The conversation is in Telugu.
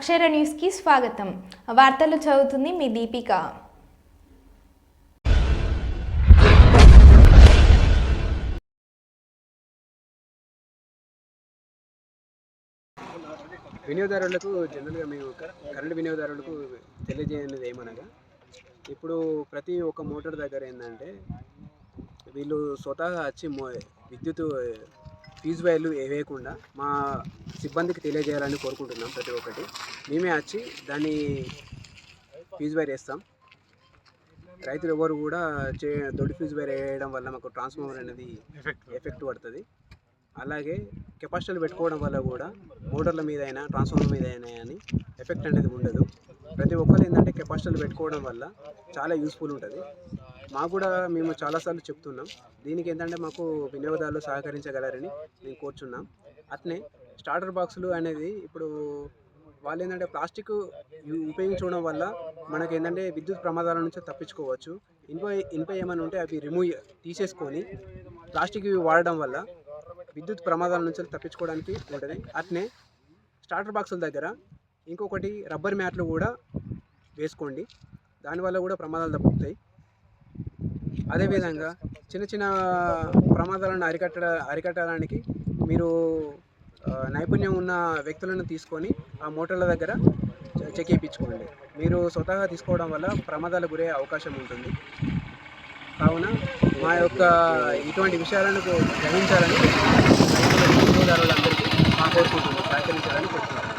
అక్షర న్యూస్కి స్వాగతం. వార్తలు చదువుతుంది మీ దీపిక. వినియోగదారులకు జనరల్గా మేము కరెంట్ వినియోగదారులకు తెలియజేయనిది ఏమనగా ఇప్పుడు ప్రతి ఒక్క మోటార్ దగ్గర ఏంటంటే వీళ్ళు స్వతహా వచ్చి మో విద్యుత్ ఫీజు వైర్లు వేయకుండా మా సిబ్బందికి తెలియజేయాలని కోరుకుంటున్నాం ప్రతి ఒక్కటి. మేమే వచ్చి దాన్ని ఫీజు వైర్ వేస్తాం. రైతులు ఎవరు కూడా చే దొడ్డి ఫీజు వైర్ వేయడం వల్ల మాకు ట్రాన్స్ఫార్మర్ అనేది ఎఫెక్ట్ పడుతుంది. అలాగే కెపాసిటీలు పెట్టుకోవడం వల్ల కూడా మోటార్ల మీద అయినా ట్రాన్స్ఫార్మర్ మీద అయినా అని ఎఫెక్ట్ అనేది ఉండదు. ప్రతి ఒక్కరు ఏంటంటే కెపాసిటీలు పెట్టుకోవడం వల్ల చాలా యూస్ఫుల్ ఉంటుంది. మాకు కూడా మేము చాలాసార్లు చెప్తున్నాం. దీనికి ఏంటంటే మాకు వినియోగదారులు సహకరించగలరని మేము కోరుచున్నాం. అట్నే స్టార్టర్ బాక్సులు అనేది ఇప్పుడు వాళ్ళు ఏంటంటే ప్లాస్టిక్ ఉపయోగించడం వల్ల మనకి ఏంటంటే విద్యుత్ ప్రమాదాల నుంచి తప్పించుకోవచ్చు. ఇనుప ఇనుప ఏమైనా ఉంటే అవి రిమూవ్ తీసేసుకొని ప్లాస్టిక్ ఇవి వాడడం వల్ల విద్యుత్ ప్రమాదాల నుంచి తప్పించుకోవడానికి ఉంటుంది. అట్నే స్టార్టర్ బాక్సుల దగ్గర ఇంకొకటి రబ్బర్ మ్యాట్లు కూడా వేసుకోండి. దానివల్ల కూడా ప్రమాదాలు తప్పుతాయి. అదేవిధంగా చిన్న చిన్న ప్రమాదాలను అరికట్ట అరికట్టడానికి మీరు నైపుణ్యం ఉన్న వ్యక్తులను తీసుకొని ఆ మోటార్ల దగ్గర చె- చెక్ చేయించుకోండి. మీరు స్వతహాగా తీసుకోవడం వల్ల ప్రమాదాలకు గురయ్యే అవకాశం ఉంటుంది. కావున మా యొక్క ఇటువంటి విషయాలను గ్రహించాలని మా కోరుకుంటున్నాం. సహకరించాలని కోరుకుంటున్నాం.